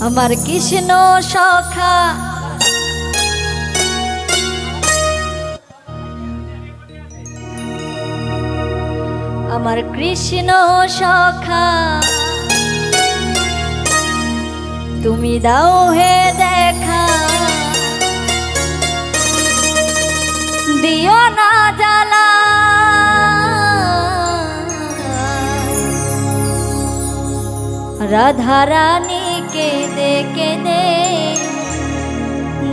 আমার কৃষ্ণ সখা। আমার কৃষ্ণ সখা। তুমি দাও হে দেখা। দিও না জালা রাধারানী কেঁদে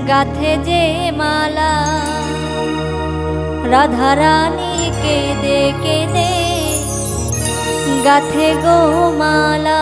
গাথে যে মালা। রাধারানী কেঁদে কেনে গাথে গো মালা।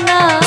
না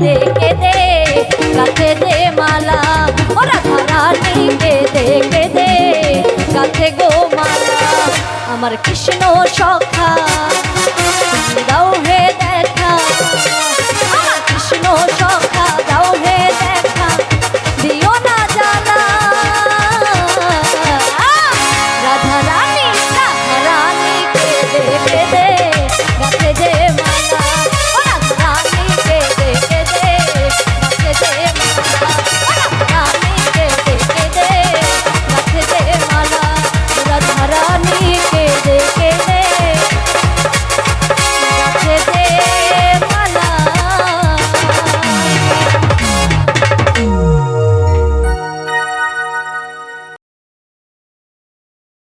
কেঁদে কেঁদে গাছে দে মালা। ওরা ধারানি কেঁদে কেঁদে গাছে গো মালা। আমার কৃষ্ণ সখা